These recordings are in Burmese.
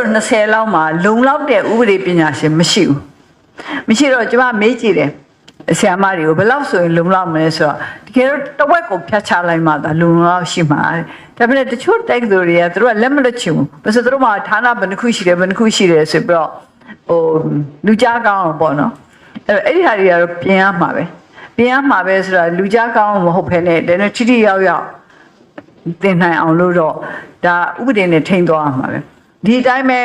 သိုလ်20လောက်မှာလုံလောက်တဲ့ဥပဒေပညာရှင်မရှိဘူးမရှိတော့ကျွန်မမေးကြည့်တယ်ဆရာမတွေကိုဘယ်လောက်ဆိုရင်လုံလောက်မလဲဆိုတော့တကယ်တော့တစ်ဝက်ကိုဖြတ်ချလိုက်မှသာလုံလောက်ရှိမှာတဲ့ဒါပေမဲ့တချို့တိုက်သူတွေကသူတို့ကလက်မလွတ်ချင်ဘူးဘာလို့လဲဆိုတော့သူတို့မှာဌာနဘယ်နှခုရှိတယ်ဘယ်နှခုရှိတယ်ဆိုပြီးတော့ဟိုလူကြားကောင်းအောင်ပေါ့နော်အဲ့တော့အဲ့ဒီဟာတွေကတော့ပြင်ရမှာပဲပြင်ရမှာပဲဆိုတော့လူကြားကောင်းအောင်မဟုတ်ဘဲနဲ့ဒါနဲ့ထိထိရောက်ရောက်သင်နိုင်အောင်လို့တော့ဒါဥပဒေနဲ့ထိန်းသွားရမှာပဲ ဒီအတိုင်းပဲ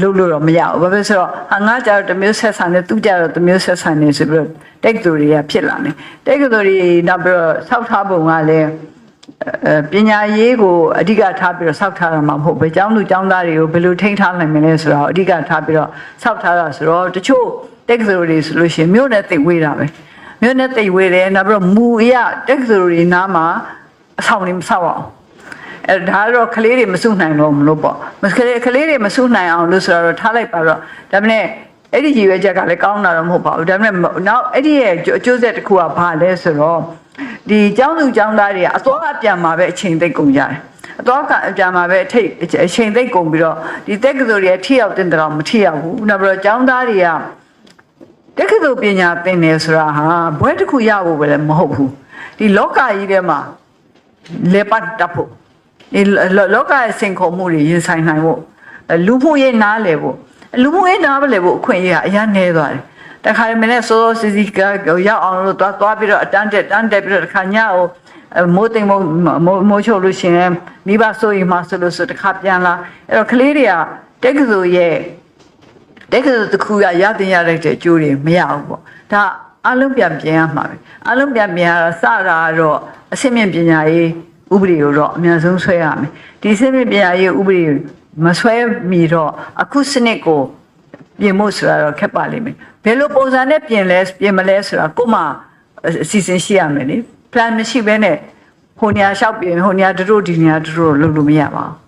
လုပ်လို့တော့မရဘူးဘာဖြစ်ဆိုတော့ဟာငါကြတော့တစ်မျိုးဆက်ဆံနေသူကြတော့တစ်မျိုးဆက်ဆံနေဆိုပြီးတော့တက်သူတွေကဖြစ်လာတယ်တက်သူတွေနောက်ပြီးတော့ဆောက်ထားပုံကလည်းအဲပညာရေးကိုအဓိကထားပြီးတော့ဆောက်ထားတာမှမဟုတ်ပဲကျောင်းသူကျောင်းသားတွေကိုဘယ်လိုထိန်းထားနိုင်မလဲဆိုတော့အဓိကထားပြီးတော့ဆောက်ထားတာဆိုတော့တချို့တက်သူတွေဆိုလို့ရှိရင်မြို့နဲ့သိပ်ဝေးတာပဲမြို့နဲ့သိပ်ဝေးတယ်နောက်ပြီးတော့မူအရတက်သူတွေနားမှာအဆောင်တွေမဆောက်အောင် အဲဒါတော့ကလေးတွေမစုနိုင်တော့မလို့ပေါ့မကလေးကလေးတွေမစုနိုင်အောင်လို့ဆိုတော့ထားလိုက်ပါတော့ဒါပေမဲ့အဲ့ဒီရည်ရွယ်ချက်ကလည်းကောင်းတာတော့မဟုတ်ပါဘူးဒါပေမဲ့နောက်အဲ့ဒီရဲ့အကျိုးဆက်တစ်ခုကဘာလဲဆိုတော့ဒီကျောင်းသူကျောင်းသားတွေကအသွားအပြန်မှာပဲအချိန်သိပ်ကုန်ကြတယ်အတော့ကအပြာမှာပဲအထိတ်အချိန်သိပ်ကုန်ပြီးတော့ဒီတက္ကသိုလ်တွေထိရောက်တင်တော့မထိရောက်ဘူးနောက်ပြီးတော့ကျောင်းသားတွေကတက္ကသိုလ်ပညာသင်တယ်ဆိုတာဟာဘွဲတစ်ခုရဖို့ပဲလည်းမဟုတ်ဘူးဒီလောကကြီးထဲမှာလေပတ်တတ်ဖို့ လောလောကရဲ့စင်ခုံမှုတွေရင်ဆိုင်နိုင်ဖို့အဲလူမှုရေးနားလည်ဖို့လူမှုရေးနားလည်ဖို့အခွင့်အရေးကအများနေသွားတယ်တခါတည်းမနေ့စောစောစီစီကရောက်အောင်လို့သွားသွားပြီးတော့အတန်းတက်တန်းတက်ပြီးတော့တခါညကိုအဲမိုးသိမ်မိုးမိုးမိုးချုပ်လို့ရှရင်မိဘဆိုရင်မှဆိုလို့ဆိုတခါပြန်လာအဲ့တော့ကလေးတွေကတက္ကသိုလ်ရဲ့တက်ကယ်တစ်ခုရရတင်ရတဲ့အကျိုးတွေမရဘူးပေါ့ဒါအလုံးပြန်ပြင်ရမှာပဲအလုံးပြန်ပြင်ရတော့စတာတော့အစစ်မြင့်ပညာရေး ဥပဒေကိုတော့အများဆုံးဆွဲရမယ်ဒီစစ်မြင့်ပညာရေးဥပဒေမဆွဲမီတော့အခုစနစ်ကိုပြင်ဖို့ဆိုတာတော့ခက်ပါလိမ့်မယ်ဘယ်လိုပုံစံနဲ့ပြင်လဲပြင်မလဲဆိုတာကို့မှာအစီအစဉ်ရှိရမယ်လေ plan မရှိဘဲနဲ့ဟိုနေရာလျှောက်ပြင်ဟိုနေရာတို့ဒီနေရာတို့လုပ်လို့မရပါဘူး